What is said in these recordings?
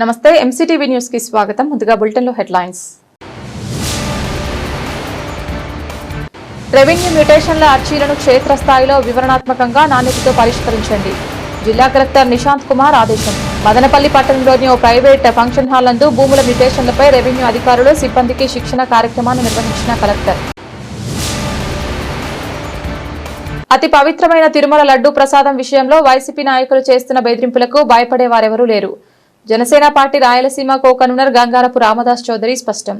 నమస్తే ఎంసీటీవీ న్యూస్కి స్వాగతం. ముందుగా బులెటిన్లో హెడ్లైన్స్. రెవెన్యూ మ్యూటేషన్ల అర్జీలను క్షేత్రస్థాయిలో వివరణాత్మకంగా నాణ్యతతో పరిష్కరించండి. జిల్లా కలెక్టర్ నిశాంత్ కుమార్ ఆదేశం. మదనపల్లి పట్టణంలోని ఓ ప్రైవేట్ ఫంక్షన్ హాల్ నందు భూముల మ్యూటేషన్లపై రెవెన్యూ అధికారులు సిబ్బందికి శిక్షణ కార్యక్రమాన్ని నిర్వహించిన కలెక్టర్. అతి పవిత్రమైన తిరుమల లడ్డూ ప్రసాదం విషయంలో వైసీపీ నాయకులు చేస్తున్న బెదిరింపులకు భయపడే వారెవరూ లేరు. జనసేన పార్టీ రాయలసీమ కోకనునర్ గంగారపు రామదాస్ చౌదరి స్పష్టం.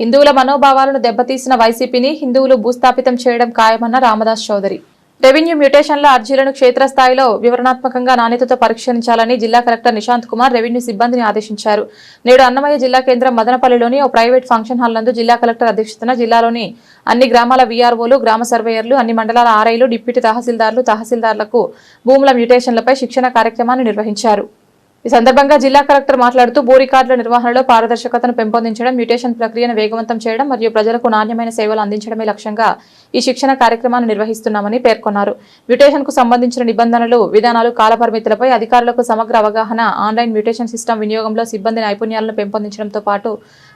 హిందువుల మనోభావాలను దెబ్బతీసిన వైసీపీని హిందువులు భూస్థాపితం చేయడం ఖాయమన్న రామదాస్ చౌదరి. రెవెన్యూ మ్యూటేషన్ల అర్జీలను క్షేత్రస్థాయిలో వివరణాత్మకంగా నాణ్యతతో పరిష్కరించాలని జిల్లా కలెక్టర్ నిశాంత్ కుమార్ రెవెన్యూ సిబ్బందిని ఆదేశించారు. నేడు అన్నమయ్య జిల్లా కేంద్రం మదనపల్లిలోని ఓ ప్రైవేట్ ఫంక్షన్ హాల్ నందు జిల్లా కలెక్టర్ అధ్యక్షతన జిల్లాలోని అన్ని గ్రామాల వీఆర్ఓలు గ్రామ సర్వేయర్లు అన్ని మండలాల ఆర్ఐలు డిప్యూటీ తహసీల్దార్లు తహసీల్దార్లకు భూముల మ్యూటేషన్లపై శిక్షణ కార్యక్రమాన్ని నిర్వహించారు. ఈ సందర్భంగా జిల్లా కలెక్టర్ మాట్లాడుతూ భూ రికార్డుల నిర్వహణలో పారదర్శకతను పెంపొందించడం మ్యూటేషన్ ప్రక్రియను వేగవంతం చేయడం మరియు ప్రజలకు నాణ్యమైన సేవలు అందించడమే లక్ష్యంగా ఈ శిక్షణ కార్యక్రమాన్ని నిర్వహిస్తున్నామని పేర్కొన్నారు. మ్యూటేషన్కు సంబంధించిన నిబంధనలు విధానాలు కాలపరిమితులపై అధికారులకు సమగ్ర అవగాహన ఆన్లైన్ మ్యూటేషన్ సిస్టమ్ వినియోగంలో సిబ్బంది నైపుణ్యాలను పెంపొందించడంతో పాటు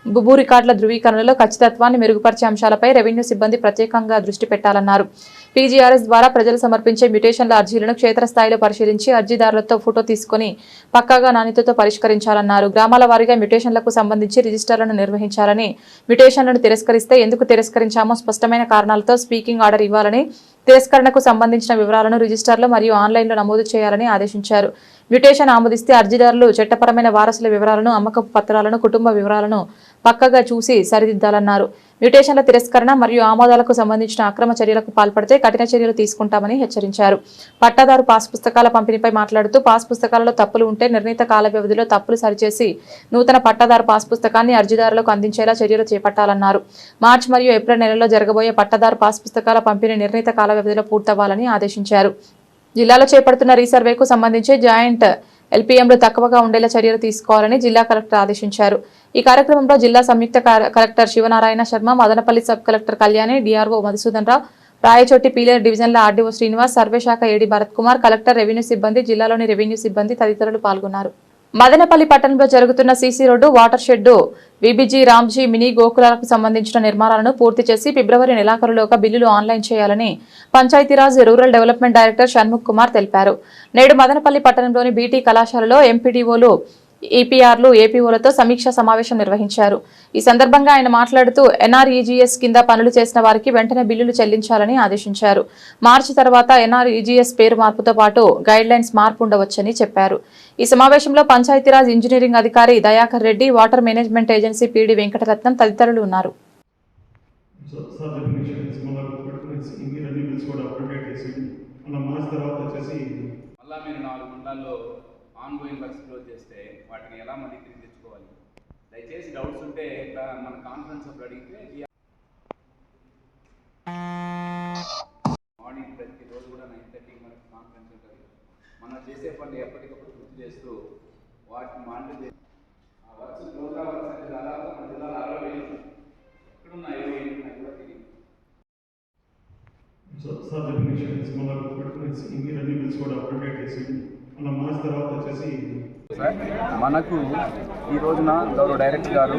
భూ రికార్డుల ధృవీకరణలో ఖచ్చితత్వాన్ని మెరుగుపరిచే అంశాలపై రెవెన్యూ సిబ్బంది ప్రత్యేకంగా దృష్టి పెట్టాలన్నారు. పీజీఆర్ఎస్ ద్వారా ప్రజలు సమర్పించే మ్యుటేషన్ల అర్జీలను క్షేత్రస్థాయిలో పరిశీలించి అర్జీదారులతో ఫోటో తీసుకుని పక్కాగా నాణ్యతతో పరిష్కరించాలన్నారు. గ్రామాల వారీగా మ్యుటేషన్లకు సంబంధించి రిజిస్టర్లను నిర్వహించాలని మ్యుటేషన్లను తిరస్కరిస్తే ఎందుకు తిరస్కరించామో స్పష్టమైన కారణాలతో స్పీకింగ్ ఆర్డర్ ఇవ్వాలని తిరస్కరణకు సంబంధించిన వివరాలను రిజిస్టర్లో మరియు ఆన్లైన్లో నమోదు చేయాలని ఆదేశించారు. మ్యుటేషన్ ఆమోదిస్తే అర్జీదారులు చట్టపరమైన వారసుల వివరాలను అమ్మకపు పత్రాలను కుటుంబ వివరాలను పక్కగా చూసి సరిదిద్దాలన్నారు. మ్యూటేషన్ల తిరస్కరణ మరియు ఆమోదాలకు సంబంధించిన అక్రమ చర్యలకు పాల్పడితే కఠిన చర్యలు తీసుకుంటామని హెచ్చరించారు. పట్టాదారు పాస్ పుస్తకాల పంపిణీపై మాట్లాడుతూ పాస్ పుస్తకాలలో తప్పులు ఉంటే నిర్ణీత కాల వ్యవధిలో తప్పులు సరిచేసి నూతన పట్టాదారు పాస్ పుస్తకాన్ని అర్జీదారులకు అందించేలా చర్యలు చేపట్టాలన్నారు. మార్చి మరియు ఏప్రిల్ నెలలో జరగబోయే పట్టాదారు పాస్ పుస్తకాల పంపిణీ నిర్ణీత కాల వ్యవధిలో పూర్తవ్వాలని ఆదేశించారు. జిల్లాలో చేపడుతున్న రీసర్వేకు సంబంధించి జాయింట్ ఎల్పీఎంలు తక్కువగా ఉండేలా చర్యలు తీసుకోవాలని జిల్లా కలెక్టర్ ఆదేశించారు. ఈ కార్యక్రమంలో జిల్లా సంయుక్త collector Sivanarayana Sharma Madanapalle sub collector Kalyani DRO Madhusudan Rao Rayachoti Pileru డివిజన్ల ఆర్డీఓ శ్రీనివాస్ సర్వే శాఖ AD Bharat Kumar collector revenue సిబ్బంది జిల్లాలోని రెవెన్యూ సిబ్బంది తదితరులు పాల్గొన్నారు. మదనపల్లి పట్టణంలో జరుగుతున్న CC road water shed VBG Ramji mini గోకులాలకు సంబంధించిన నిర్మాణాలను పూర్తి చేసి ఫిబ్రవరి నెలాఖరులోగా బిల్లులు ఆన్లైన్ చేయాలని Panchayati Raj rural development director Shanmukh Kumar తెలిపారు. నేడు మదనపల్లి పట్టణంలోని బీటీ కళాశాలలో ఎంపీడీఓలు ఈపీఆర్లు ఏపీఓలతో సమీక్ష సమావేశం నిర్వహించారు. ఈ సందర్భంగా ఆయన మాట్లాడుతూ ఎన్ఆర్ఈజీఎస్ కింద పనులు చేసిన వారికి వెంటనే బిల్లులు చెల్లించాలని ఆదేశించారు. మార్చి తర్వాత ఎన్ఆర్ఈజీఎస్ పేరు మార్పుతో పాటు గైడ్ లైన్స్ మార్పు ఉండవచ్చని చెప్పారు. ఈ సమావేశంలో పంచాయతీరాజ్ ఇంజనీరింగ్ అధికారి Dayakar Reddy water management agency PD Venkataratnam తదితరులు ఉన్నారు సో సార్ డెఫినేషన్స్ మళ్ళీ గుర్తుపెట్టుకుని ఇంక అన్ని బిల్స్ కూడా అప్డేట్ చేసి మళ్ళీ మార్చి తర్వాత వచ్చేసి మళ్ళా మీరు నాలుగు మండలాల్లో మెంబర్స్ క్లోజ్ చేస్తే వాటిని ఎలా మళ్ళీ తిరిగి తెచ్చుకోవాలి? దయచేసి డౌట్స్ ఉంటే ఇట్లా మన కాన్ఫరెన్స్ అప్పుడు అడిగితే మార్నింగ్ ప్రతిరోజు కూడా నైన్ థర్టీకి మనకి కాన్ఫరెన్స్ ఉంటుంది. మనం చేసే పనులు ఎప్పటికప్పుడు గుర్తు చేస్తూ వాటిని మానిటర్ చేసి ఆ వర్క్స్ క్లోజ్ వర్క్స్ దాదాపు మన జిల్లాలో అరవై వేలు ఎక్కడున్నా ఇరవై వేలు ఉన్నాయి కూడా తెలియదు సార్ సార్ డెఫినేషన్ మళ్ళీ గుర్తుపెట్టుకుని ఇంక అన్ని బిల్స్ కూడా అప్డేట్ చేసి సార్ మనకు ఈ రోజున గౌరవ డైరెక్టర్ గారు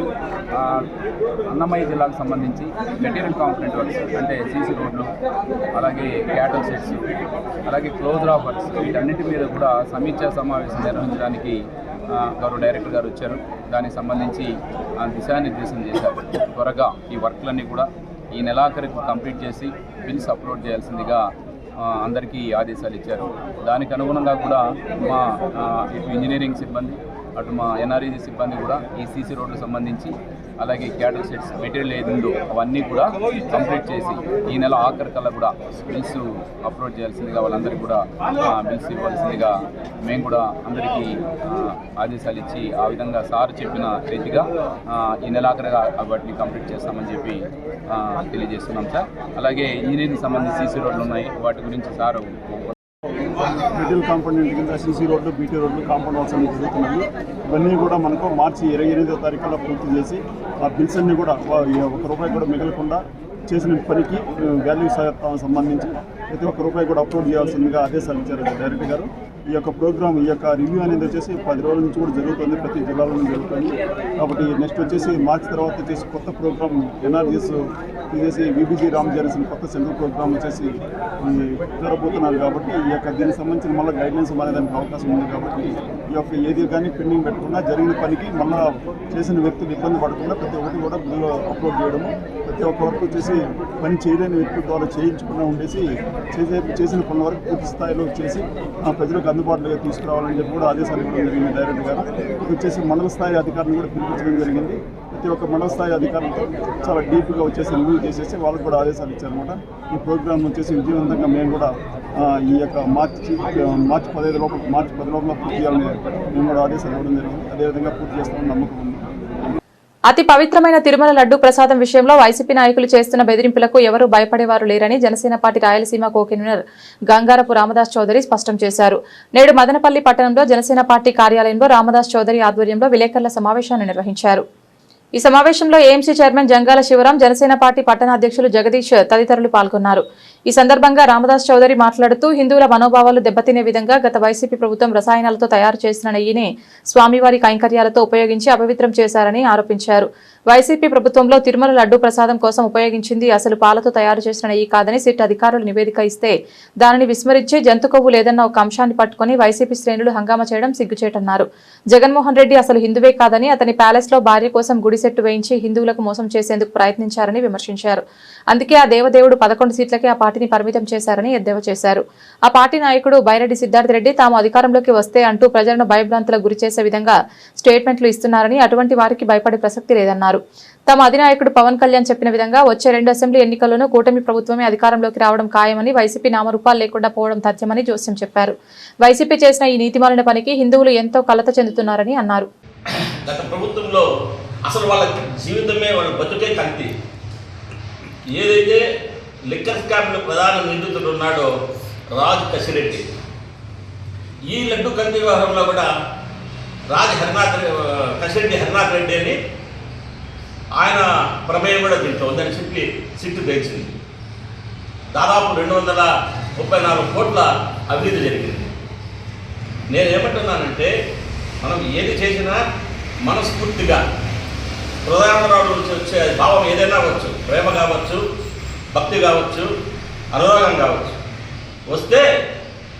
అన్నమయ్య జిల్లాకు సంబంధించి మెటీరియల్ కాంపనెంట్ వర్క్స్ అంటే సీసీ రోడ్లు అలాగే క్యాటల్ సెట్స్ అలాగే క్లోజ్ ఆఫ్ వర్క్స్ వీటన్నిటి మీద కూడా సమీక్షా సమావేశం నిర్వహించడానికి గౌరవ డైరెక్టర్ గారు వచ్చారు. దానికి సంబంధించి దిశానిర్దేశం చేశారు. త్వరగా ఈ వర్క్లన్నీ కూడా ఈ నెలాఖరికి కంప్లీట్ చేసి బిల్స్ అప్లోడ్ చేయాల్సిందిగా అందరికీ ఆదేశాలు ఇచ్చారు. దానికి అనుగుణంగా కూడా మా ఇటు ఇంజనీరింగ్ సిబ్బంది అటు మా ఎన్ఆర్ఈజీ సిబ్బంది కూడా ఈ సీసీ రోడ్లకు సంబంధించి అలాగే క్యాటల్ సెట్స్ మెటీరియల్ ఏది ఉందో అవన్నీ కూడా కంప్లీట్ చేసి ఈ నెల ఆఖరి కల్లా కూడా బిల్స్ అప్లోడ్ చేయాల్సిందిగా వాళ్ళందరికీ కూడా బిల్స్ ఇవ్వాల్సిందిగా మేము కూడా అందరికీ ఆదేశాలు ఇచ్చి ఆ విధంగా సార్ చెప్పిన రీతిగా ఈ ఈ నెలాఖరుగా వాటిని కంప్లీట్ చేస్తామని చెప్పి తెలియజేస్తున్నాం సార్. అలాగే ఇంజనీరింగ్ సంబంధించి సీసీ రోడ్లు ఉన్నాయి వాటి గురించి సార్ మిడిల్ కాంపౌండ్ కింద సీసీ రోడ్లు బీటీ రోడ్లు కాంపౌండ్ వాల్స్ జరుగుతున్నాయి. ఇవన్నీ కూడా మనకు మార్చి ఇరవై ఎనిమిదో తారీఖులో పూర్తి చేసి ఆ బిల్స్ అన్ని కూడా ఒక రూపాయి కూడా మిగలకుండా చేసిన పనికి వాల్యూ సంబంధించి ప్రతి ఒక్క రూపాయి కూడా అప్లోడ్ చేయాల్సిందిగా ఆదేశాలు ఇచ్చారు డైరెక్టర్ గారు. ఈ యొక్క ప్రోగ్రామ్ ఈ యొక్క రివ్యూ అనేది వచ్చేసి పది రోజుల నుంచి కూడా జరుగుతుంది ప్రతి జిల్లాలో జరుగుతుంది. కాబట్టి నెక్స్ట్ వచ్చేసి మార్చి తర్వాత వచ్చేసి కొత్త ప్రోగ్రామ్ ఎన్ఆర్జీస్ ఇదేసి బీబీజీ రామ్ జనసేన కొత్త సెంట్రల్ ప్రోగ్రామ్ వచ్చేసి ఈ జరగబోతున్నారు కాబట్టి ఈ యొక్క దీనికి సంబంధించిన మళ్ళీ గైడ్లైన్స్ మారేదానికి అవకాశం ఉంది కాబట్టి ఈ యొక్క ఏది కానీ పెండింగ్ పెట్టకుండా జరిగిన పనికి మళ్ళీ చేసిన వ్యక్తులు ఇబ్బంది పడకుండా ప్రతి ఒక్కటి కూడా బిల్లు అప్లోడ్ చేయడము ప్రతి ఒక్క వరకు వచ్చేసి పని చేయలేని వ్యక్తుల ద్వారా చేయించకుండా ఉండేసి చేసే చేసిన పనుల వరకు పూర్తి స్థాయిలో చేసి ఆ ప్రజలకు అందుబాటులోకి తీసుకురావాలని చెప్పి కూడా ఆదేశాలు ఇవ్వడం జరిగింది డైరెక్ట్ గారు. వచ్చేసి మండల స్థాయి అధికారులను కూడా పిలిపించడం జరిగింది. ప్రతి ఒక్క మండల స్థాయి అధికారులతో చాలా డీప్గా వచ్చేసి రివ్యూ చేసేసి వాళ్ళకు కూడా ఆదేశాలు ఇచ్చారనమాట ఈ ప్రోగ్రామ్ వచ్చేసి విజయవంతంగా మేము కూడా ఈ యొక్క మార్చి మార్చి పదిహేను లోపల మార్చి పది లోపల పూర్తి చేయాలని మేము కూడా ఆదేశాలు ఇవ్వడం జరిగింది. అదేవిధంగా పూర్తి చేస్తామని నమ్మకం ఉంది. అతి పవిత్రమైన తిరుమల లడ్డు ప్రసాదం విషయంలో వైసీపీ నాయకులు చేస్తున్న బెదిరింపులకు ఎవరూ భయపడేవారు లేరని జనసేన పార్టీ రాయలసీమ కోకినర్ గంగారపు రామదాస్ చౌదరి స్పష్టం చేశారు. నేడు మదనపల్లి పట్టణంలో జనసేన పార్టీ కార్యాలయంలో రామదాస్ చౌదరి ఆధ్వర్యంలో విలేకరుల సమావేశాన్ని నిర్వహించారు. ఈ సమావేశంలో AMC chairman Jangala Sivaram Janasena party పట్టణ అధ్యక్షులు జగదీష్ తదితరులు పాల్గొన్నారు. ఈ సందర్భంగా రామదాస్ చౌదరి మాట్లాడుతూ హిందువుల మనోభావాలు దెబ్బతినే విధంగా గత వైసీపీ ప్రభుత్వం రసాయనాలతో తయారు చేసిన నెయ్యిని స్వామివారి కైంకర్యాలతో ఉపయోగించి అపవిత్రం చేశారని ఆరోపించారు. వైసీపీ ప్రభుత్వంలో తిరుమల లడ్డు ప్రసాదం కోసం ఉపయోగించింది అసలు పాలతో తయారు చేసిన నెయ్యి కాదని సిట్ అధికారులు నివేదిక ఇస్తే దానిని విస్మరించి జంతు కొవ్వు లేదన్న ఒక అంశాన్ని పట్టుకుని వైసీపీ శ్రేణులు హంగామా చేయడం సిగ్గుచేటన్నారు. జగన్మోహన్ రెడ్డి అసలు హిందువే కాదని అతని ప్యాలెస్లో భార్య కోసం గుడి సెట్టు వేయించి హిందువులకు మోసం చేసేందుకు ప్రయత్నించారని విమర్శించారు. అందుకే ఆ దేవదేవుడు పదకొండు సీట్లకే ఆ పార్టీని పరిమితం చేశారని ఎద్దేవా చేశారు. ఆ పార్టీ నాయకుడు బైరెడ్డి సిద్ధార్థ రెడ్డి తాము అధికారంలోకి వస్తే అంటూ ప్రజలను భయభ్రాంతులకు గురి చేసే విధంగా స్టేట్మెంట్లు ఇస్తున్నారని అటువంటి వారికి భయపడే ప్రసక్తి లేదన్నారు. తమ అధినాయకుడు పవన్ కళ్యాణ్ చెప్పిన విధంగా వచ్చే రెండు అసెంబ్లీ ఎన్నికల్లోనూ కూటమి ప్రభుత్వమే అధికారంలోకి రావడం ఖాయమని వైసీపీ నామరూపాలు లేకుండా పోవడం తథ్యమని జోస్యం చెప్పారు. వైసీపీ చేసిన ఈ నీతిమాలిన పనికి హిందువులు ఎంతో కలత చెందుతున్నారని అన్నారు. గత ప్రభుత్వంలో అసలు వాళ్ళ జీవితమే వాళ్ళ బతుకే కంతి ఏదైతే లిక్కర్ స్కామ్లో ప్రధాన నిందితుడు ఉన్నాడు రాజ్ కసిరెడ్డి ఈ లడ్డు కంది వ్యవహారంలో కూడా రాజ్ హరినాథ్ కసిరెడ్డి హరినాథ్ రెడ్డి అని ఆయన ప్రమేయం కూడా దీంట్లో ఉందని చెప్పి సిట్టు తెచ్చింది దాదాపు రెండు వందల ముప్పై నాలుగు కోట్ల అవినీతి జరిగింది. నేను ఏమంటున్నానంటే మనం ఏది చేసినా మనస్ఫూర్తిగా హృదయాంతరాల నుంచి వచ్చే భావం ఏదైనా అవ్వచ్చు ప్రేమ కావచ్చు భక్తి కావచ్చు అనురాగం కావచ్చు. వస్తే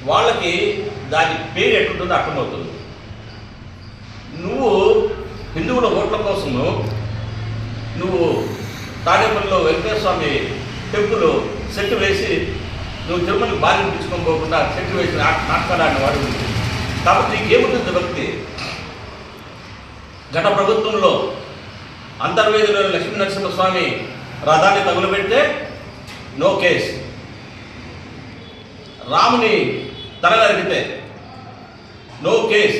వాళ్ళకి దాని పేరు ఎట్లుంటుందో అర్థమవుతుంది. నువ్వు హిందువుల ఓట్ల కోసము నువ్వు తాడేపల్లిలో వెంకటేశ్వర స్వామి టెంపుల్ సెట్ వేసి నువ్వు తిరుమలకి బాధ్యత పిచ్చుకొని పోకుండా సెట్ వేసి నాట- వాడు కాబట్టి నీకేముంటుంది భక్తి? గత ప్రభుత్వంలో అంతర్వేదిలో లక్ష్మీ నరసింహస్వామి రథాన్ని తగులబెడితే నో కేస్. రాముని తల నరికితే నో కేస్.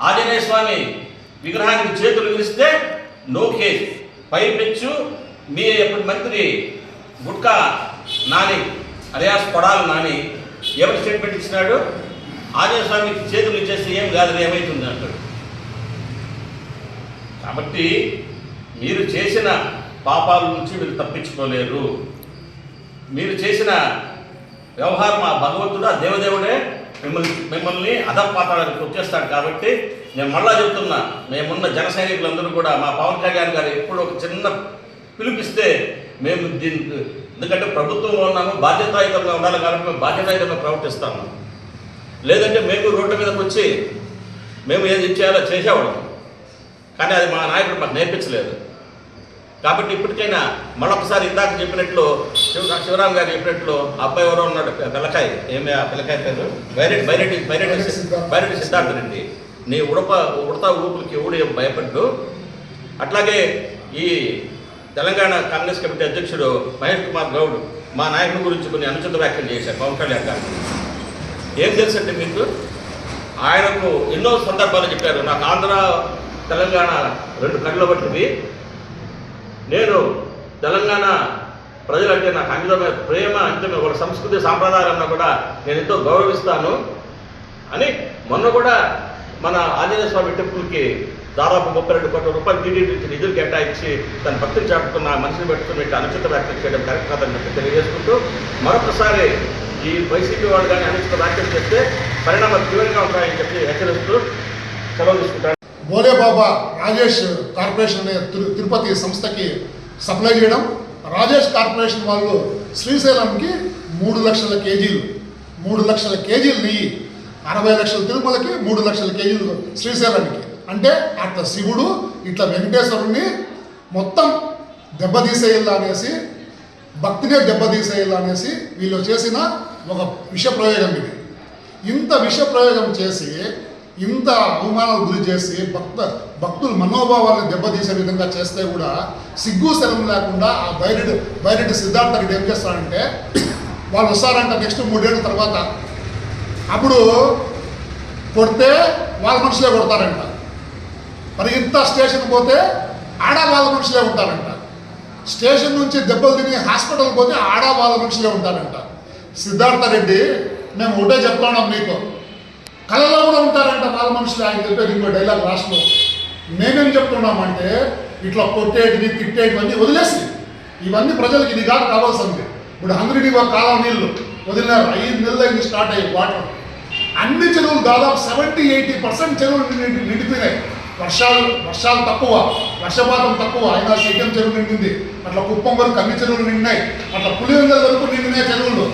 ఆంజనేయ స్వామి విగ్రహానికి చేతులు విరిస్తే నో కేస్. పైపెచ్చు మీ ఎప్పటి మంత్రి గుట్కా నాని అరియాస్ కొడాలి నాని ఎవరు స్టేట్మెంట్ ఇచ్చినాడు? ఆంజనేయ స్వామికి చేతులు ఇచ్చేస్తే ఏం కాదు ఏమవుతుంది అంటాడు. కాబట్టి మీరు చేసిన పాపాల నుంచి మీరు తప్పించుకోలేరు. మీరు చేసిన వ్యవహారం ఆ భగవంతుడు ఆ దేవదేవుడే మిమ్మల్ని మిమ్మల్ని అధపాతాలకు వచ్చేస్తాడు కాబట్టి నేను మళ్ళా చెప్తున్నా మేమున్న జన సైనికులందరూ కూడా మా పవన్ కళ్యాణ్ గారు ఎప్పుడు ఒక చిన్న పిలిపిస్తే మేము దీని ఎందుకంటే ప్రభుత్వంలో ఉన్నాము బాధ్యతాయుతంగా ఉండాలి కాబట్టి మేము బాధ్యతాయుతంగా ప్రవర్తిస్తాము. లేదంటే మేము రోడ్డు మీదకి వచ్చి మేము ఏది చేయాలో చేసేవాళ్ళం. కానీ అది మా నాయకుడు మాకు నేర్పించలేదు. కాబట్టి ఇప్పటికైనా మరొకసారి ఇందాక చెప్పినట్లు శివ శివరాం గారు చెప్పినట్లు అబ్బాయి ఎవరో ఉన్నాడు పిల్లకాయ. ఏమి ఆ పిల్లకాయ పేరు? బైరెడ్డి బైరెడ్డి బైరెడ్డి బైరెడ్డి సిద్ధార్థ. రెడ్డి. నీ ఉడప ఉడత ఊపులకి ఏం భయపడ్డు? అట్లాగే ఈ తెలంగాణ కాంగ్రెస్ కమిటీ అధ్యక్షుడు మహేష్ కుమార్ గౌడ్ మా నాయకుడి గురించి కొన్ని అనుచిత వ్యాఖ్యలు చేశారు పవన్ కళ్యాణ్ గారు. ఏం తెలుసండి మీకు? ఆయనకు ఎన్నో సందర్భాలు చెప్పారు. నాకు ఆంధ్ర తెలంగాణ రెండు కళ్ళు పట్టింది నేను తెలంగాణ ప్రజలంటే నాకు అంకితమైన ప్రేమ అంటే వాళ్ళ సంస్కృతి సాంప్రదాయాలన్నా కూడా నేను ఎంతో గౌరవిస్తాను. అని మొన్న కూడా మన ఆంజనేయ స్వామి టెంపుల్కి దాదాపు ముప్పై రెండు కోట్ల రూపాయలు టీడీపీ నుంచి నిధులు కేటాయించి తన భక్తిని చాటుకున్న మనిషిని పెట్టుకుని అనుచిత వ్యాఖ్యలు చేయడం కరెక్ట్ కాదని చెప్పి తెలియజేసుకుంటూ మరొకసారి ఈ వైసీపీ వాళ్ళు కానీ అనుచిత వ్యాఖ్యలు చేస్తే పరిణామాలు తీవ్రంగా ఉంటాయని చెప్పి హెచ్చరిస్తూ సెలవు తీసుకుంటాను. బోలే బాబా రాజేష్ కార్పొరేషన్ అనే తిరు- తిరుపతి సంస్థకి సప్లై చేయడం రాజేష్ కార్పొరేషన్ వాళ్ళు శ్రీశైలంకి మూడు లక్షల కేజీలు మూడు లక్షల కేజీలు నెయ్యి అరవై లక్షల తిరుమలకి మూడు లక్షల కేజీలు శ్రీశైలానికి. అంటే అట్లా శివుడు ఇట్లా వెంకటేశ్వరుణ్ణి మొత్తం దెబ్బతీసేయాలి అనేసి భక్తినే దెబ్బతీసేయాలి అనేసి వీళ్ళు చేసిన ఒక విష ప్రయోగం ఇది. ఇంత విష ప్రయోగం చేసి ఇంత అవమానాలు గురి చేసి భక్త భక్తుల మనోభావాలను దెబ్బతీసే విధంగా చేస్తే కూడా సిగ్గు శరం లేకుండా ఆ బైరెడ్ బైరెడ్ సిద్ధార్థ రెడ్డి ఏం చేస్తారంటే వాళ్ళు వస్తారంట నెక్స్ట్ మూడేళ్ళ తర్వాత. అప్పుడు కొడితే వాళ్ళ మనుషులే కొడతారంట. మరి ఇంత స్టేషన్ పోతే ఆడ వాళ్ళ మనుషులే ఉంటారంట. స్టేషన్ నుంచి దెబ్బలు తిని హాస్పిటల్ పోతే ఆడ వాళ్ళ మనుషులే ఉంటారంట. సిద్ధార్థ రెడ్డి మేము ఒకటే చెప్తాం మీకు కళలో కూడా ఉంటారంట వాళ్ళ మనుషులు ఆయన చెప్పేది ఇంకో డైలాగ్ లాస్ట్లో మేమేం చెప్తున్నామంటే ఇట్లా కొట్టేటివి తిట్టేటివన్నీ వదిలేసి ఇవన్నీ ప్రజలకు ఇది కాదు కావాల్సింది. ఇప్పుడు హంగ్రీడి ఒక కాలం నీళ్ళు వదిలినారు ఐదు నెలలు అయింది స్టార్ట్ అయ్యి వాటర్. అన్ని చెరువులు దాదాపు సెవెంటీ ఎయిటీ పర్సెంట్ చెరువులు నిండిపోయినాయి. వర్షాలు వర్షాలు తక్కువ వర్షపాతం తక్కువ అయినా సైతం చెరువు నిండింది. అట్లా కుప్పం వరకు అన్ని చెరువులు నిండినాయి. అట్లా పులివెందల వరకు నిండినాయి చెరువులు.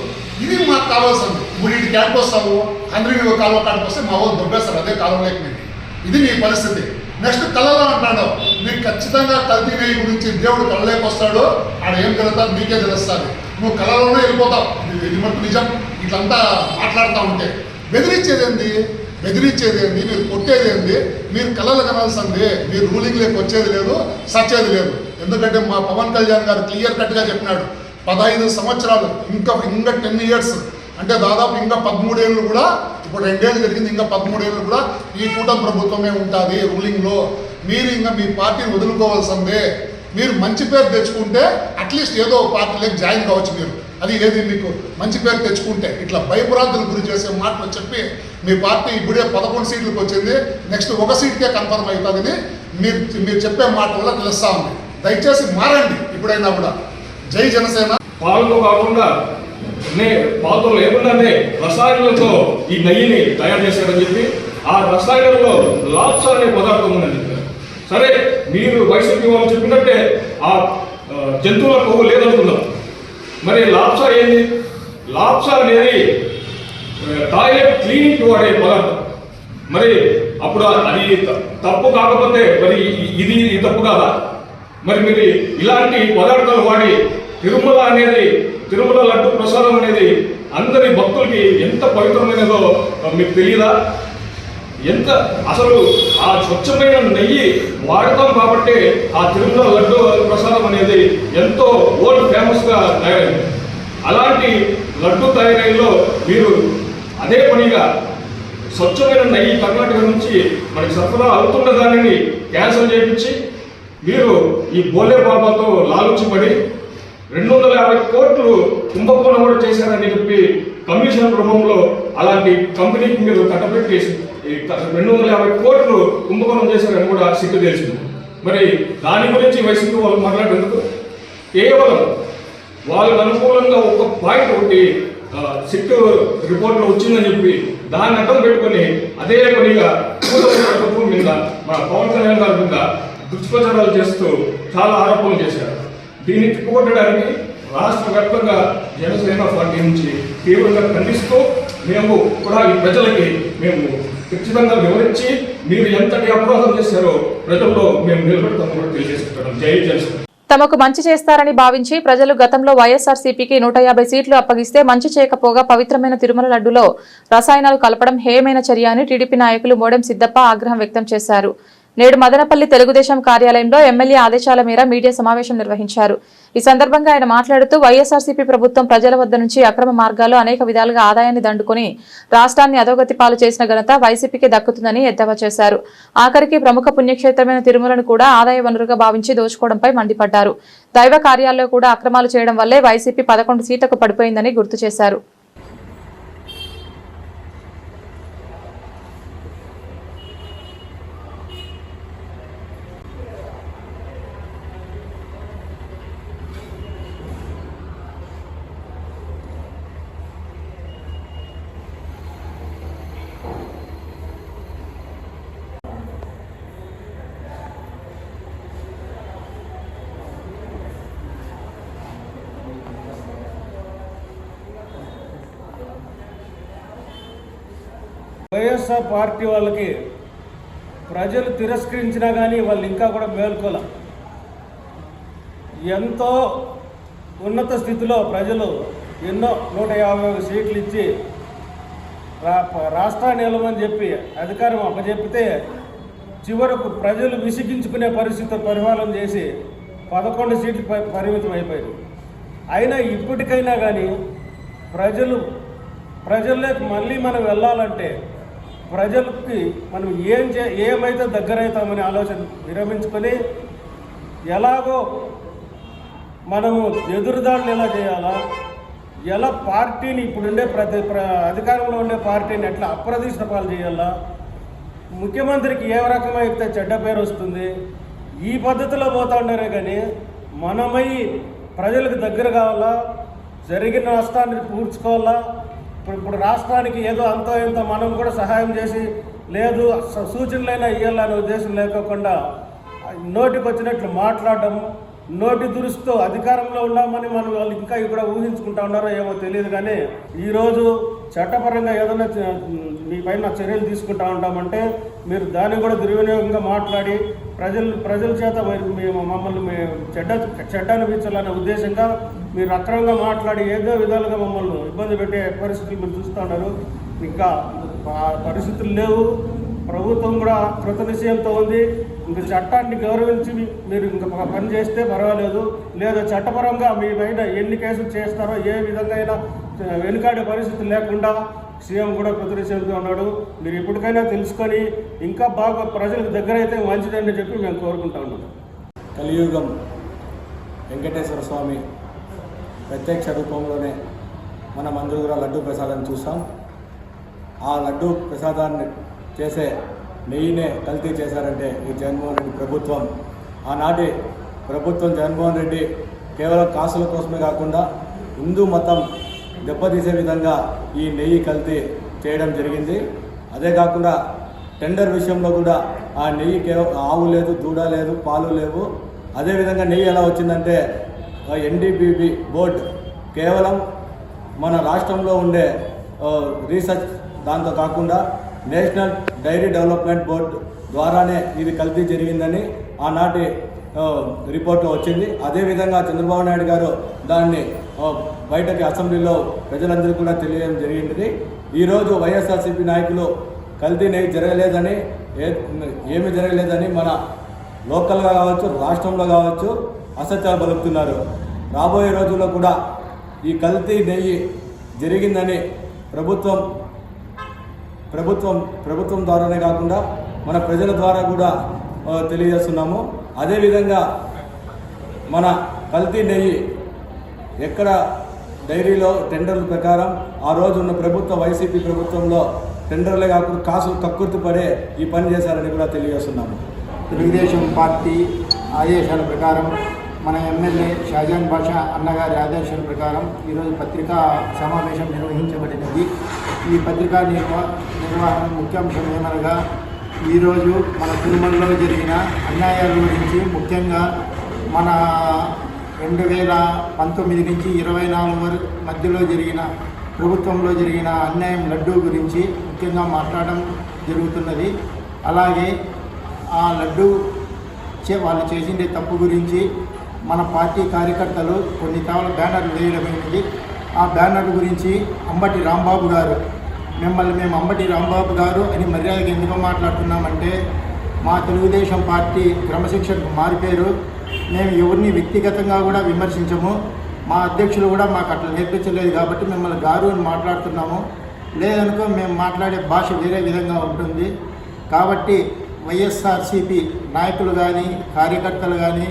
ఇది మాకు కావాల్సింది. ఇప్పుడు ఇటు క్యాంప్ వస్తాము హండ్రెడ్ కాలువ కాడికి వస్తే మా వాళ్ళు దొబ్బేస్తారు అదే కాలువలోకి నిండి. ఇది నీ పరిస్థితి. నెక్స్ట్ కళలో అంటాడు. నీకు ఖచ్చితంగా కల్తీ వేయి గురించి దేవుడు కళ్ళలోకి వస్తాడు ఆడ ఏం జరుగుతుంది నీకే తెలుస్తుంది. నువ్వు కళలోనే వెళ్ళిపోతావు. ఇది- ఇది మటు నిజం. ఇట్లంతా మాట్లాడుతూ ఉంటే బెదిరించేది ఏంది? బెదిరించేది ఏంది? మీరు కొట్టేది ఏంది? మీరు కళలు కనాల్సింది. మీరు రూలింగ్ లేక వచ్చేది లేదు సచ్చేది లేదు. ఎందుకంటే మా పవన్ కళ్యాణ్ గారు క్లియర్ కట్గా చెప్పినాడు. పదహైదు సంవత్సరాలు ఇంకా ఇంకా టెన్ ఇయర్స్ అంటే దాదాపు ఇంకా పదమూడేళ్ళు కూడా ఇప్పుడు రెండేళ్ళు జరిగింది ఇంకా పదమూడేళ్ళు కూడా ఈ కూటమి ప్రభుత్వమే ఉంటుంది రూలింగ్లో. మీరు ఇంకా మీ పార్టీని వదులుకోవాల్సిందే. మీరు మంచి పేరు తెచ్చుకుంటే అట్లీస్ట్ ఏదో పార్టీలోకి జాయిన్ కావచ్చు మీరు. అది ఏది మీకు? మంచి పేరు తెచ్చుకుంటే. ఇట్లా భయభ్రాంతులు గురి చేసే మాటలు చెప్పి మీ పార్టీ ఇప్పుడే పదకొండు సీట్లకు వచ్చింది నెక్స్ట్ ఒక సీట్కే కన్ఫర్మ్ అవుతుందని మీరు మీరు చెప్పే మాట వల్ల తెలుస్తా ఉంది దయచేసి మారండి ఇప్పుడైనా కూడా. జై జనసేన. పాలతో కాకుండా నే పాత్రలో లేకుండానే రసాయనాలతో ఈ నెయ్యిని తయారు చేశారని చెప్పి ఆ రసాయనంలో లాప్స్ అనే పదార్థం ఉందని చెప్పారు. సరే మీరు వైసీపీ వాళ్ళు చెప్పినట్టే ఆ జంతువుల కొవ్వు లేదనుకుందాం. మరి లాప్సా ఏంది? లాప్సా అనేది టాయిలెట్ క్లీనింగ్ వాడే పదార్థం. మరి అప్పుడు అది తప్పు కాకపోతే మరి ఇది ఇది తప్పు కాదా? మరి మీరు ఇలాంటి పదార్థాలు వాడి తిరుమల అనేది తిరుమల లడ్డు ప్రసాదం అనేది అందరి భక్తులకి ఎంత పవిత్రమైనదో మీకు తెలియదా ఎంత అసలు ఆ స్వచ్ఛమైన నెయ్యి వాడతాం కాబట్టి ఆ తిరుమల లడ్డు ప్రసాదం అనేది ఎంతో వరల్డ్ ఫేమస్గా తయారైంది. అలాంటి లడ్డు తయారీలో మీరు అదే పనిగా స్వచ్ఛమైన నెయ్యి కర్ణాటక నుంచి మనకి సరఫరా అవుతున్న దానిని క్యాన్సిల్ చేయించి మీరు ఈ బోలే బాబాతో లాలుచిపడి రెండు వందల యాభై కోట్లు కుంభకోణం కూడా చేశారని చెప్పి కమిషన్ రూపంలో అలాంటి కంపెనీకి మీరు కట్టబెట్టి రెండు వందల యాభై కోట్లు కుంభకోణం చేశారని కూడా సిగ్గు తెలిసింది. మరి దాని గురించి వైసీపీ వాళ్ళు మాట్లాడేందుకు? కేవలం వాళ్ళకు అనుకూలంగా ఒక పాయింట్ ఒకటి ఆ, సిట్ రిపోర్ట్లో వచ్చిందని చెప్పి దాన్ని అడ్డం పెట్టుకొని అదే పనిగా ప్రభుత్వం మీద మన పవన్ కళ్యాణ్ గారి మీద దుష్ప్రచారాలు చేస్తూ చాలా ఆరోపణలు చేశారు. దీన్ని తిప్పుకొట్టడానికి రాష్ట్ర వ్యాప్తంగా జనసేన పార్టీ నుంచి తీవ్రంగా ఖండిస్తూ మేము కూడా ఈ ప్రజలకి మేము ఖచ్చితంగా వివరించి మీరు ఎంతటి అపరాధం చేశారో ప్రజల్లో మేము నిలబెడతామని కూడా తెలియజేసుకుంటాం జై జనసేన తమకు మంచి చేస్తారని భావించి ప్రజలు గతంలో వైఎస్ఆర్సీపీకి నూట యాభై సీట్లు అప్పగిస్తే మంచి చేయకపోగా పవిత్రమైన తిరుమల లడ్డులో రసాయనాలు కలపడం హేయమైన చర్య అని టీడీపీ నాయకులు మోడెం సిద్దప్ప ఆగ్రహం వ్యక్తం చేశారు. నేడు మదనపల్లి తెలుగుదేశం కార్యాలయంలో ఎమ్మెల్యే ఆదేశాల మేర మీడియా సమావేశం నిర్వహించారు. ఈ సందర్భంగా ఆయన మాట్లాడుతూ వైఎస్ఆర్సీపీ ప్రభుత్వం ప్రజల వద్ద నుంచి అక్రమ మార్గాల్లో అనేక విధాలుగా ఆదాయాన్ని దండుకొని రాష్ట్రాన్ని అధోగతి పాలు చేసిన ఘనత వైసీపీకి దక్కుతుందని ఎద్దవా చేశారు. ఆఖరికి ప్రముఖ పుణ్యక్షేత్రమైన తిరుమలను కూడా ఆదాయ వనరుగా భావించి దోచుకోవడంపై మండిపడ్డారు. దైవ కార్యాల్లో కూడా అక్రమాలు చేయడం వల్లే వైసీపీ పదకొండు సీట్లకు పడిపోయిందని గుర్తు చేశారు. వైఎస్ఆర్ పార్టీ వాళ్ళకి ప్రజలు తిరస్కరించినా కానీ వాళ్ళు ఇంకా కూడా మేల్కోలే. ఎంతో ఉన్నత స్థితిలో ప్రజలు ఎన్నో నూట యాభై సీట్లు ఇచ్చి రా రాష్ట్రాన్ని నిలమని చెప్పి అధికారం అప్పచెప్పితే చివరకు ప్రజలు విసిగించుకునే పరిస్థితి పరిపాలన చేసి పదకొండు సీట్లు పరిమితం అయిపోయింది అయినా ఇప్పటికైనా కానీ ప్రజలు ప్రజల్లోకి మళ్ళీ మనం వెళ్ళాలంటే ప్రజలకి మనం ఏం చే ఏమైతే దగ్గరవుతామనే ఆలోచన విరమించుకొని ఎలాగో మనము ఎదురుదాడులు ఎలా చేయాలా? ఎలా పార్టీని ఇప్పుడుండే ప్రతి ప్ర అధికారంలో ఉండే పార్టీని ఎట్లా అప్రదిష్ట పాలు చేయాలా? ముఖ్యమంత్రికి ఏ రకమైతే చెడ్డ పేరు వస్తుంది? ఈ పద్ధతిలో పోతా ఉన్నారే కానీ మనమై ప్రజలకు దగ్గర కావాలా? జరిగిన నష్టాన్ని పూడ్చుకోవాలా ఇప్పుడు ఇప్పుడు రాష్ట్రానికి ఏదో అంతో ఇంత మనం కూడా సహాయం చేసి లేదు స- సూచనలైనా ఇవ్వాలనే ఉద్దేశం లేకోకుండా నోటికి వచ్చినట్లు మాట్లాడడం నోటి దురుస్తో అధికారంలో ఉన్నామని మనం వాళ్ళు ఇంకా ఇక్కడ ఊహించుకుంటా ఉన్నారో ఏమో తెలియదు కానీ ఈరోజు చట్టపరంగా ఏదైనా మీ పైన చర్యలు తీసుకుంటా ఉంటామంటే మీరు దాన్ని కూడా దుర్వినియోగంగా మాట్లాడి ప్రజలు ప్రజల చేత మేము మమ్మల్ని చెడ్డ చెడ్డ అనిపించాలనే ఉద్దేశంగా మీరు అక్రమంగా మాట్లాడి ఏదో విధాలుగా మమ్మల్ని ఇబ్బంది పెట్టే పరిస్థితులు మీరు చూస్తూ ఉన్నారు. ఇంకా పరిస్థితులు లేవు. ప్రభుత్వం కూడా కృత నిశ్చయంతో ఉంది. ఇంక చట్టాన్ని గౌరవించి మీరు ఇంకా పని చేస్తే పర్వాలేదు. లేదా చట్టపరంగా మీ పైన ఎన్ని కేసులు చేస్తారో ఏ విధంగా అయినా వెనుకాడే పరిస్థితి లేకుండా సీఎం కూడా కృత ఉన్నాడు. మీరు ఇప్పటికైనా తెలుసుకొని ఇంకా బాగా ప్రజలకు దగ్గర అయితే మంచిదని చెప్పి మేము కోరుకుంటా ఉన్నాం. కలియుగం వెంకటేశ్వర స్వామి ప్రత్యక్ష రూపంలోనే మనం అందరూ కూడా లడ్డూ ప్రసాదాన్ని చూసాం. ఆ లడ్డూ ప్రసాదాన్ని చేసే నెయ్యినే కల్తీ చేశారంటే ఈ జగన్మోహన్ రెడ్డి ప్రభుత్వం. ఆనాటి ప్రభుత్వం జగన్మోహన్ రెడ్డి కేవలం కాసుల కోసమే కాకుండా హిందూ మతం దెబ్బతీసే విధంగా ఈ నెయ్యి కల్తీ చేయడం జరిగింది. అదే కాకుండా టెండర్ విషయంలో కూడా ఆ నెయ్యి కేవలం ఆవు లేదు దూడ లేదు పాలు లేవు. అదేవిధంగా నెయ్యి ఎలా వచ్చిందంటే ఎన్డీబీబీ బోర్డ్ కేవలం మన రాష్ట్రంలో ఉండే రీసెర్చ్ దాంతో కాకుండా నేషనల్ డైరీ డెవలప్మెంట్ బోర్డు ద్వారానే ఇది కల్తీ జరిగిందని ఆనాటి రిపోర్ట్లో వచ్చింది. అదేవిధంగా చంద్రబాబు నాయుడు గారు దాన్ని బయటకి అసెంబ్లీలో ప్రజలందరూ కూడా తెలియడం జరిగింది. ఈరోజు వైఎస్ఆర్సీపీ నాయకులు కల్తీ నెయ్యి జరగలేదని ఏ ఏమి జరగలేదని మన లోకల్గా కావచ్చు రాష్ట్రంలో కావచ్చు అసత్యాలు పలుకుతున్నారు. రాబోయే రోజుల్లో కూడా ఈ కల్తీ నెయ్యి జరిగిందని ప్రభుత్వం ప్రభుత్వం ప్రభుత్వం ద్వారానే కాకుండా మన ప్రజల ద్వారా కూడా తెలియజేస్తున్నాము. అదేవిధంగా మన కల్తీ నెయ్యి ఎక్కడ డైరీలో టెండర్ల ప్రకారం ఆ రోజు ఉన్న ప్రభుత్వ వైసీపీ ప్రభుత్వంలో టెండర్లే కాకుండా కాసులు కక్కుర్తి పడే ఈ పని చేశారని కూడా తెలియజేస్తున్నాము. తెలుగుదేశం పార్టీ ఆదేశాల ప్రకారం మన ఎమ్మెల్యే షాజాన్ బాషా అన్నగారి ఆదేశాల ప్రకారం ఈరోజు పత్రికా సమావేశం నిర్వహించబడినది. ఈ పత్రికా నిర్వా నిర్వహణ ముఖ్యాంశం ఏమనగా ఈరోజు మన తిరుమలలో జరిగిన అన్యాయాల గురించి ముఖ్యంగా మన రెండు వేల పంతొమ్మిది నుంచి ఇరవై నాలుగు వరకు మధ్యలో జరిగిన ప్రభుత్వంలో జరిగిన అన్యాయం లడ్డూ గురించి ముఖ్యంగా మాట్లాడడం జరుగుతున్నది. అలాగే ఆ లడ్డు చే వాళ్ళు చేసిండే తప్పు గురించి మన పార్టీ కార్యకర్తలు కొన్ని తావల బ్యానర్లు వేయడమైనది ఆ బ్యానర్ గురించి అంబటి రాంబాబు గారు మిమ్మల్ని మేము అంబటి రాంబాబు గారు అని మర్యాదగా ఎందుకు మాట్లాడుతున్నామంటే మా తెలుగుదేశం పార్టీ క్రమశిక్షణకు మారిపోయారు. మేము ఎవరిని వ్యక్తిగతంగా కూడా విమర్శించము. మా అధ్యక్షులు కూడా మాకు అట్లా నేర్పించలేదు కాబట్టి మిమ్మల్ని గారు అని మాట్లాడుతున్నాము. లేదనుకో మేము మాట్లాడే భాష వేరే విధంగా ఉంటుంది. కాబట్టి వైఎస్ఆర్సీపీ నాయకులు కానీ కార్యకర్తలు కానీ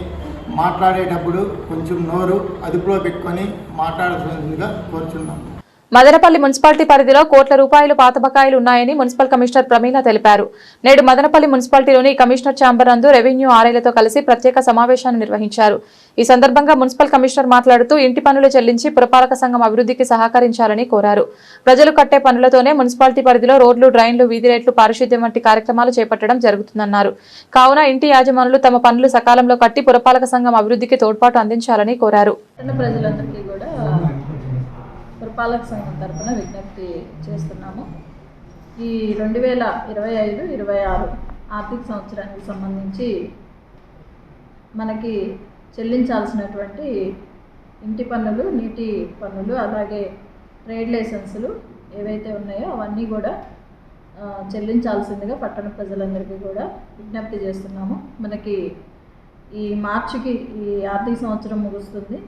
మాట్లాడేటప్పుడు కొంచెం నోరు అదుపులో పెట్టుకొని మాట్లాడాల్సిందిగా కోరుచున్నాము. మదనపల్లి మున్సిపాలిటీ పరిధిలో కోట్ల రూపాయలు పాత బకాయిలు ఉన్నాయని మున్సిపల్ కమిషనర్ ప్రమీల తెలిపారు. నేడు మదనపల్లి మున్సిపాలిటీలోని కమిషనర్ ఛాంబర్ నందు రెవెన్యూ ఆర్ఐలతో కలిసి ప్రత్యేక సమావేశాన్ని నిర్వహించారు. ఈ సందర్భంగా మున్సిపల్ కమిషనర్ మాట్లాడుతూ ఇంటి పన్నులు చెల్లించి పురపాలక సంఘం అభివృద్ధికి సహకరించాలని కోరారు. ప్రజలు కట్టే పనులతోనే మున్సిపాలిటీ పరిధిలో రోడ్లు డ్రైన్లు వీధి రేట్లు పారిశుద్ధ్యం వంటి కార్యక్రమాలు చేపట్టడం జరుగుతుందన్నారు. కావున ఇంటి యాజమానులు తమ పనులు సకాలంలో కట్టి పురపాలక సంఘం అభివృద్ధికి తోడ్పాటు అందించాలని కోరారు. ప్రజలందరికీ కూడా పురపాలక సంఘం తరపున విజ్ఞప్తి చేస్తున్నాము. ఈ రెండు వేల ఇరవై ఐదు ఇరవై ఆరు ఆర్థిక సంవత్సరానికి సంబంధించి మనకి చెల్లించాల్సినటువంటి ఇంటి పన్నులు నీటి పన్నులు అలాగే ట్రేడ్ లైసెన్సులు ఏవైతే ఉన్నాయో అవన్నీ కూడా చెల్లించాల్సిందిగా పట్టణ ప్రజలందరికీ కూడా విజ్ఞప్తి చేస్తున్నాము. మనకి ఈ మార్చికి ఈ ఆర్థిక సంవత్సరం ముగుస్తుంది.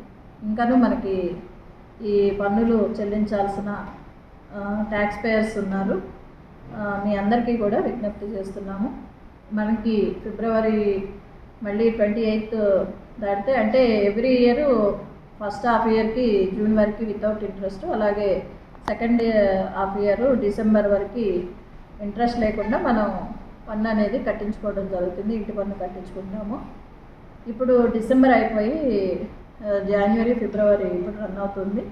ఇంకాను మనకి ఈ పన్నులు చెల్లించాల్సిన ట్యాక్స్ పేయర్స్ ఉన్నారు. మీ అందరికీ కూడా విజ్ఞప్తి చేస్తున్నాము. మనకి ఫిబ్రవరి మళ్ళీ ట్వంటీ ఎయిత్ దాటితే అంటే ఎవ్రీ ఇయర్ ఫస్ట్ హాఫ్ ఇయర్కి జూన్ వరకు వితౌట్ ఇంట్రెస్ట్ అలాగే సెకండ్ హాఫ్ ఇయర్ డిసెంబర్ వరకు ఇంట్రెస్ట్ లేకుండా మనం పన్ను అనేది కట్టించుకోవడం జరుగుతుంది ఇంటి పన్ను కట్టించుకుంటాము ఇప్పుడు డిసెంబర్ అయిపోయి జనవరి ఫిబ్రవరి ఇప్పుడు రన్ అవుతుంది.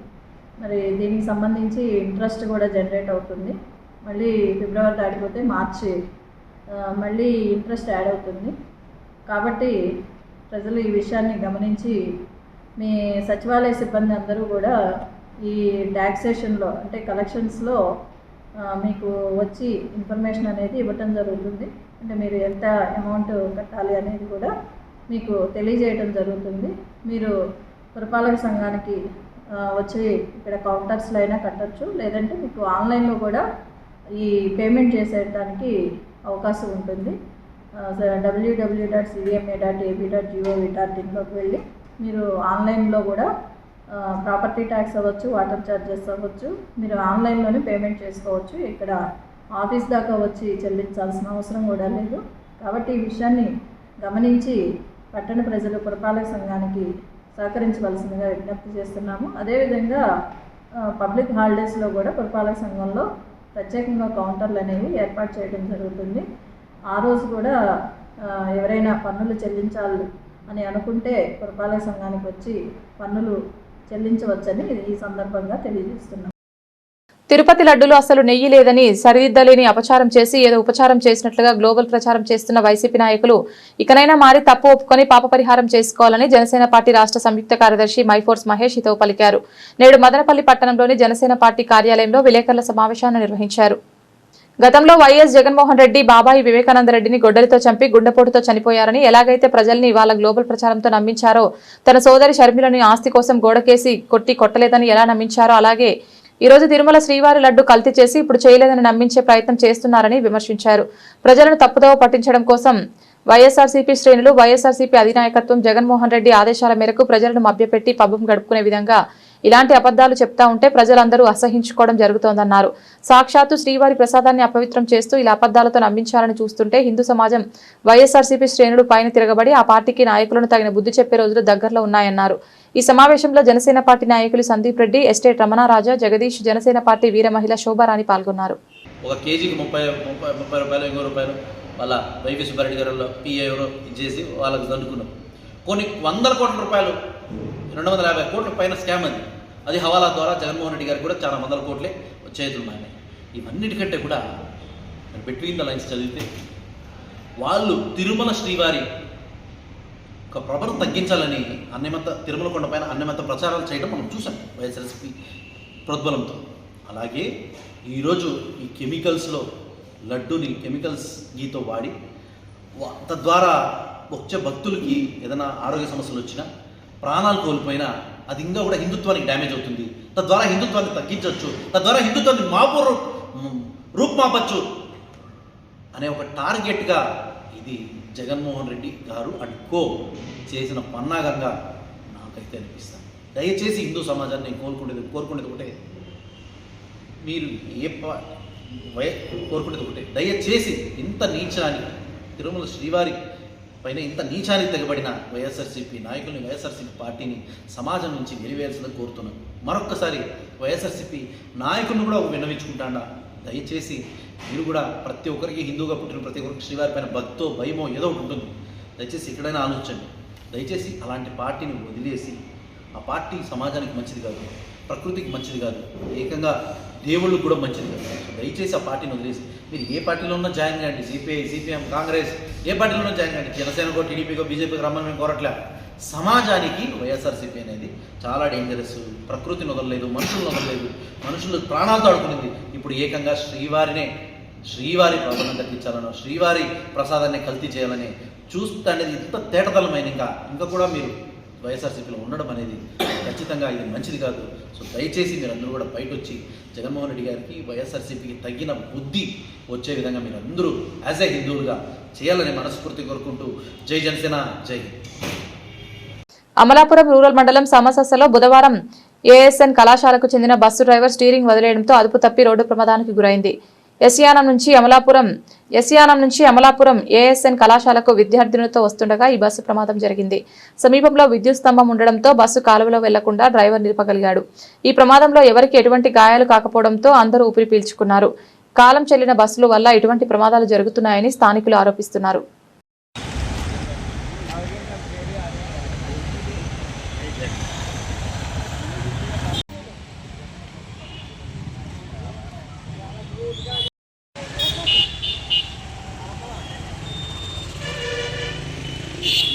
మరి దీనికి సంబంధించి ఇంట్రెస్ట్ కూడా జనరేట్ అవుతుంది. మళ్ళీ ఫిబ్రవరి దాటిపోతే మార్చి మళ్ళీ ఇంట్రెస్ట్ యాడ్ అవుతుంది. కాబట్టి ప్రజలు ఈ విషయాన్ని గమనించి మీ సచివాలయ సిబ్బంది అందరూ కూడా ఈ ట్యాక్సేషన్లో అంటే కలెక్షన్స్లో మీకు వచ్చి ఇన్ఫర్మేషన్ అనేది ఇవ్వటం జరుగుతుంది. అంటే మీరు ఎంత అమౌంట్ కట్టాలి అనేది కూడా మీకు తెలియజేయటం జరుగుతుంది. మీరు పురపాలక సంఘానికి వచ్చి ఇక్కడ కౌంటర్స్లో అయినా కట్టచ్చు. లేదంటే మీకు ఆన్లైన్లో కూడా ఈ పేమెంట్ చేసేయడానికి అవకాశం ఉంటుంది. WWW dot CDMA dot AP dot GOV dot ఇన్లోకి వెళ్ళి మీరు ఆన్లైన్లో కూడా ప్రాపర్టీ ట్యాక్స్ అవ్వచ్చు వాటర్ ఛార్జెస్ అవ్వచ్చు మీరు ఆన్లైన్లోనే పేమెంట్ చేసుకోవచ్చు. ఇక్కడ ఆఫీస్ దాకా వచ్చి చెల్లించాల్సిన అవసరం కూడా లేదు. కాబట్టి ఈ విషయాన్ని గమనించి పట్టణ ప్రజలు పురపాలక సంఘానికి సహకరించవలసిందిగా విజ్ఞప్తి చేస్తున్నాము. అదేవిధంగా పబ్లిక్ హాలిడేస్లో కూడా పురపాలక సంఘంలో ప్రత్యేకంగా కౌంటర్లు అనేవి ఏర్పాటు చేయడం జరుగుతుంది. ఆ రోజు కూడా ఎవరైనా పన్నులు చెల్లించాలి అని అనుకుంటే పురపాలక సంఘానికి వచ్చి పన్నులు చెల్లించవచ్చని ఈ సందర్భంగా తెలియజేస్తున్నాం తిరుపతి లడ్డులో అసలు నెయ్యి లేదని సరిదిద్దలేని అపచారం చేసి ఏదో ఉపచారం చేసినట్లుగా గ్లోబల్ ప్రచారం చేస్తున్న వైసీపీ నాయకులు ఇకనైనా మారి తప్పు ఒప్పుకొని పాప పరిహారం చేసుకోవాలని జనసేన పార్టీ రాష్ట్ర సంయుక్త కార్యదర్శి మైఫోర్స్ మహేష్ హితవు పలికారు. నేడు మదనపల్లి పట్టణంలోని జనసేన పార్టీ కార్యాలయంలో విలేకరుల సమావేశాన్ని నిర్వహించారు. గతంలో వైఎస్ జగన్మోహన్ రెడ్డి బాబాయి వివేకానంద రెడ్డిని గొడ్డలితో చంపి గుండెపోటుతో చనిపోయారని ఎలాగైతే ప్రజల్ని వాళ్ళ గ్లోబల్ ప్రచారంతో నమ్మించారో తన సోదరి షర్మిలని ఆస్తి కోసం గోడకేసి కొట్టి కొట్టలేదని ఎలా నమ్మించారో అలాగే ఈ రోజు తిరుమల శ్రీవారి లడ్డు కల్తీ చేసి ఇప్పుడు చేయలేదని నమ్మించే ప్రయత్నం చేస్తున్నారని విమర్శించారు. ప్రజలను తప్పుదోవ పట్టించడం కోసం వైఎస్ఆర్సీపీ శ్రేణులు వైఎస్ఆర్సీపీ అధినాయకత్వం జగన్మోహన్ రెడ్డి ఆదేశాల మేరకు ప్రజలను మభ్యపెట్టి పబ్బం గడుపుకునే విధంగా ఇలాంటి అబద్దాలు చెప్తా ఉంటే ప్రజలందరూ అసహించుకోవడం జరుగుతోందన్నారు. సాక్షాత్తు శ్రీవారి ప్రసాదాన్ని అపవిత్రం చేస్తూ ఇలా అబద్దాలతో నమ్మించాలని చూస్తుంటే హిందూ సమాజం వైఎస్ఆర్సీపీ శ్రేణులు పైన తిరగబడి ఆ పార్టీకి నాయకులను తగిన బుద్ధి చెప్పే రోజులు దగ్గరలో ఉన్నాయన్నారు. ఈ సమావేశంలో జనసేన పార్టీ నాయకులు సందీప్ రెడ్డి ఎస్టేట్ రమణారాజా జగదీష్ జనసేన పార్టీ వీర మహిళ శోభారాణి పాల్గొన్నారు. ఒక కేజీకి ముప్పై ముప్పై ముప్పై రూపాయలు ఇంకో రూపాయలు వాళ్ళ వైవి సుబ్బారెడ్డి గారు పిఏ ఎవరో ఇచ్చేసి వాళ్ళకి దండుకున్నాం. కొన్ని వందల కోట్ల రూపాయలు రెండు వందల యాభై కోట్ల పైన స్కామ్ అది. అది హవాలా ద్వారా జగన్మోహన్ రెడ్డి గారికి కూడా చాలా వందల కోట్లే చేతులున్నాయి. ఇవన్నిటికంటే కూడా బిట్వీన్ ద లైన్స్ చదివితే వాళ్ళు తిరుమల శ్రీవారి ఒక ప్రభను తగ్గించాలని అన్నమత తిరుమల కొండపైన అన్నమత ప్రచారాలు చేయడం మనం చూసాం వైఎస్ఆర్సీపీ ప్రోద్బలంతో అలాగే ఈరోజు ఈ కెమికల్స్లో లడ్డూని కెమికల్స్ గీతో వాడి తద్వారా వచ్చే భక్తులకి ఏదైనా ఆరోగ్య సమస్యలు వచ్చినా ప్రాణాలు కోల్పోయినా అది ఇంకా కూడా హిందుత్వానికి డ్యామేజ్ అవుతుంది. తద్వారా హిందుత్వాన్ని తగ్గించవచ్చు. తద్వారా హిందుత్వాన్ని మాపు రూ- రూపుమాపచ్చు అనే ఒక టార్గెట్గా ఇది జగన్మోహన్ రెడ్డి గారు అండ్ కో చేసిన పన్నాగంగా నాకైతే అనిపిస్తాను దయచేసి హిందూ సమాజాన్ని నేను కోరుకునేది కోరుకునేది ఒకటే. మీరు ఏ ప కోరుకునేది ఒకటే. దయచేసి ఇంత నీచానికి తిరుమల శ్రీవారి పైన ఇంత నీచానికి తెగబడిన వైఎస్ఆర్సీపీ నాయకుల్ని వైఎస్ఆర్సీపీ పార్టీని సమాజం నుంచి వెలివేయాల్సిందని కోరుతున్నాను మరొక్కసారి వైఎస్ఆర్సీపీ నాయకులను కూడా విన్నవించుకుంటాడా? దయచేసి మీరు కూడా ప్రతి ఒక్కరికి హిందూగా పుట్టిన ప్రతి ఒక్కరికి శ్రీవారి పైన భక్తో భయమో ఏదో ఒకటి ఉంటుంది. దయచేసి ఎక్కడైనా ఆలోచించండి. దయచేసి అలాంటి పార్టీని వదిలేసి ఆ పార్టీ సమాజానికి మంచిది కాదు ప్రకృతికి మంచిది కాదు ఏకంగా దేవుళ్ళు కూడా మంచిది దయచేసి ఆ పార్టీని వదిలేసి. మీరు ఏ పార్టీలో ఉన్నా జాయిన్ కాండి సిపిఐ సిపిఎం కాంగ్రెస్. ఏ పార్టీలో ఉన్నా జాయిన్ కాండి జనసేనకో టీడీపీకో బీజేపీకి రమ్మని మేము కోరట్లే. సమాజానికి వైఎస్ఆర్సీపీ అనేది చాలా డేంజరస్ ప్రకృతిని వదలలేదు మనుషులను వదలలేదు. మనుషులు ప్రాణాలతో ఆడుకునింది. ఇప్పుడు ఏకంగా శ్రీవారినే శ్రీవారి ప్రసాదం దక్కించాలనో శ్రీవారి ప్రసాదాన్ని కల్తీ చేయాలని చూస్తే అనేది ఇంత తేటతలమైన ఇంకా. ఇంకా కూడా మీరు వైఎస్ఆర్సీపీలో ఉండడం అనేది ఖచ్చితంగా ఇది మంచిది కాదు. సో దయచేసి మీరు అందరూ కూడా బయట వచ్చి జగన్మోహన్ రెడ్డి గారికి వైఎస్ఆర్సీపీకి తగిన బుద్ధి వచ్చే విధంగా మీరు అందరూ యాజ్ ఏ హిందువులుగా చేయాలని మనస్ఫూర్తి కోరుకుంటూ జై జనసేన జై అమలాపురం రూరల్ మండలం సమసస్సలో బుధవారం ఏఎస్ఎన్ కళాశాలకు చెందిన బస్సు డ్రైవర్ స్టీరింగ్ వదిలేయడంతో అదుపు తప్పి రోడ్డు ప్రమాదానికి గురైంది. ఎస్యానం నుంచి అమలాపురం ఎస్యానం నుంచి అమలాపురం ఏఎస్ఎన్ కళాశాలకు విద్యార్థినులతో వస్తుండగా ఈ బస్సు ప్రమాదం జరిగింది. సమీపంలో విద్యుత్ స్తంభం ఉండడంతో బస్సు కాలువలో వెళ్ళకుండా డ్రైవర్ నిలపగలిగాడు. ఈ ప్రమాదంలో ఎవరికి ఎటువంటి గాయాలు కాకపోవడంతో అందరూ ఊపిరి పీల్చుకున్నారు. కాలం చెల్లిన బస్సుల వల్ల ఇటువంటి ప్రమాదాలు జరుగుతున్నాయని స్థానికులు ఆరోపిస్తున్నారు. Yeah.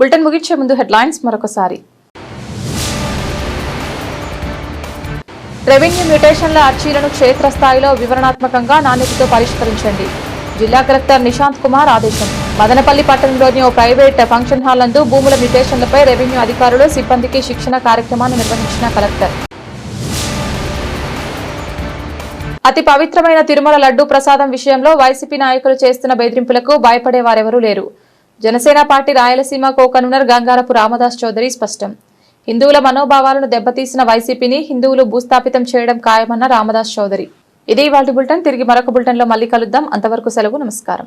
బులెటిన్ ముగించే ముందు హెడ్లైన్స్ మరొకసారి. రెవెన్యూ మ్యూటేషన్ల అర్జీలను క్షేత్రస్థాయిలో వివరణాత్మకంగా నాణ్యతతో పరిష్కరించండి. జిల్లా కలెక్టర్ నిశాంత్ కుమార్ ఆదేశం. మదనపల్లి పట్టణంలోని ఓ ప్రైవేట్ ఫంక్షన్ హాల్ నందు భూముల మ్యూటేషన్లపై రెవెన్యూ అధికారులు సిబ్బందికి శిక్షణ కార్యక్రమాన్ని నిర్వహించిన కలెక్టర్. అతి పవిత్రమైన తిరుమల లడ్డూ ప్రసాదం విషయంలో వైసీపీ నాయకులు చేస్తున్న బెదిరింపులకు భయపడే వారెవరూ లేరు. జనసేన పార్టీ రాయలసీమ కోకనునర్ గంగారపు రామదాస్ చౌదరి స్పష్టం. హిందువుల మనోభావాలను దెబ్బతీసిన వైసీపీని హిందువులు భూస్థాపితం చేయడం ఖాయమన్న రామదాస్ చౌదరి. ఇదే వాటి బులెటిన్. తిరిగి మరొక బులెటిన్లో మళ్ళీ కలుద్దాం. అంతవరకు సెలవు. నమస్కారం.